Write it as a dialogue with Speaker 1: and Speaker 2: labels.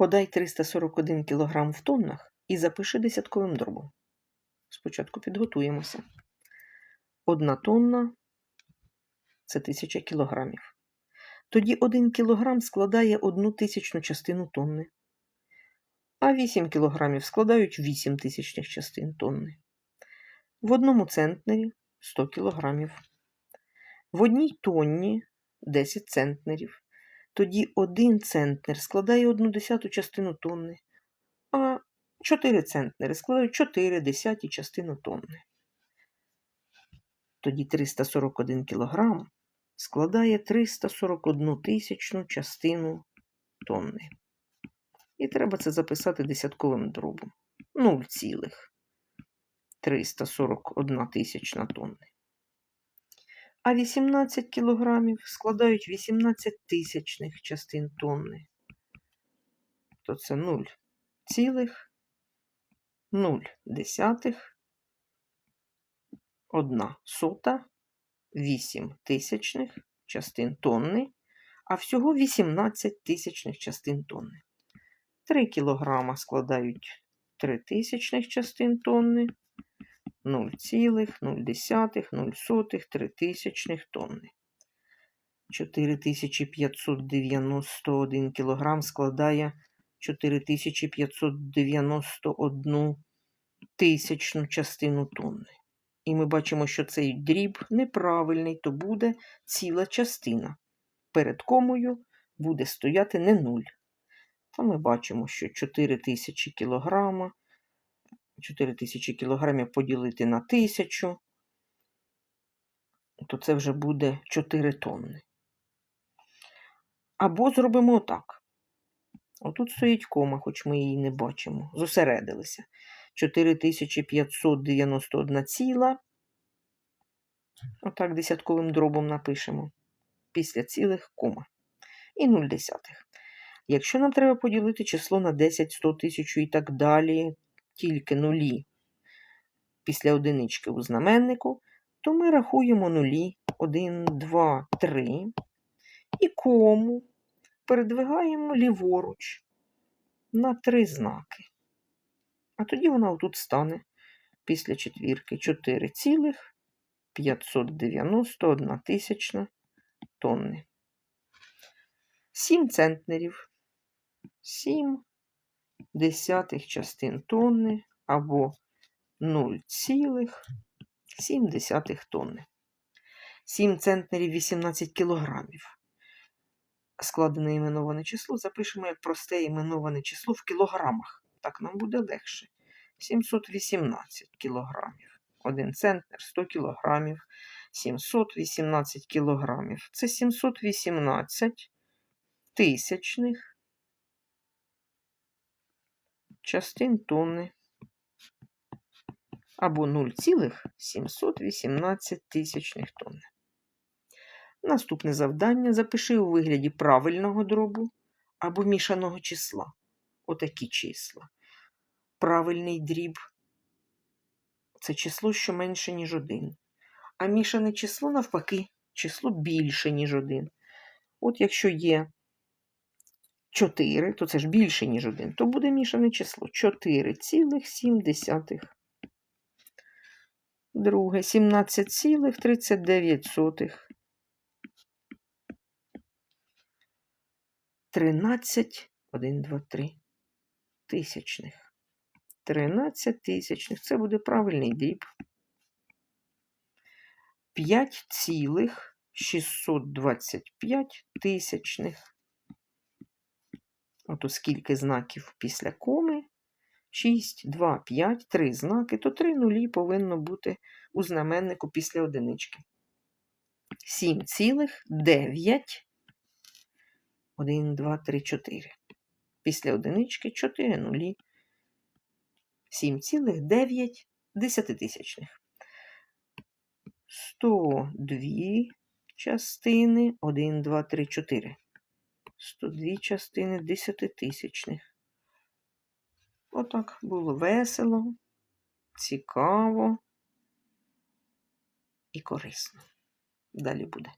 Speaker 1: Подай 341 кг в тоннах і запиши десятковим дробом. Спочатку підготуємося. Одна тонна це 1000 кілограмів. Тоді 1 кілограм складає одну тисячну частину тонни, а 8 кілограмів складають 8 тисячних частин тонни. В одному центнері 100 кілограмів. В одній тонні 10 центнерів. Тоді 1 центнер складає одну десяту частину тонни, а 4 центнери складають 4 десяті частину тонни. Тоді 341 кілограм складає 341 тисячну частину тонни. І треба це записати десятковим дробом. 0,341 тисячна тонни. А 18 кілограмів складають 18 тисячних частин тонни. То це 0 цілих 0 десятих, 1 сота, 8 тисячних частин тонни, а всього 18 тисячних частин тонни. 3 кілограма складають 3 тисячних частин тонни, 0,0, 3 тисячних тонни. 4591 кілограм складає 4591 тисячну частину тонни. І ми бачимо, що цей дріб неправильний, то буде ціла частина. Перед комою буде стояти не нуль. Та ми бачимо, що 4000 кілограма, 4000 кілограмів поділити на 1000, то це вже буде 4 тонни. Або зробимо отак. Отут стоїть кома, хоч ми її не бачимо. Зосередилися. 4591 ціла. Отак десятковим дробом напишемо. Після цілих кома. І 0 десятих. Якщо нам треба поділити число на 10, 100 тисяч і так далі, тільки нулі після одинички у знаменнику, то ми рахуємо нулі 1, 2, 3 і кому передвигаємо ліворуч на три знаки. А тоді вона отут стане після четвірки 4,591 тисячна тонни. 7 центнерів, 7 десятих частин тонни або 0,7 тонни. 7 центнерів 18 кілограмів. Складене іменоване число запишемо як просте іменоване число в кілограмах. Так нам буде легше. 718 кілограмів. 1 центнер 100 кілограмів. 718 кілограмів. Це 718 тисячних частин тонни. Або 0,718 тисячних тонн. Наступне завдання запиши у вигляді правильного дробу або мішаного числа. Отакі числа. Правильний дріб це число, що менше, ніж 1. А мішане число, навпаки, число більше, ніж 1. От якщо є 4, то це ж більше, ніж 1, то буде мішане число 4,7. Друге 17,39. 13, 1, 2, 3 тисячних. 13 тисячних. Це буде правильний дріб. 5,625 тисячних. От скільки знаків після коми. 6, 2, 5, 3 знаки, то 3 нулі повинно бути у знаменнику після одинички. 7,9 1, 2, 3, 4. Після одинички 4 нулі. 7,9 десятитисячних. 102 частини 1, 2, 3, 4. 102 частини десятитисячних. Отак було весело, цікаво і корисно. Далі буде.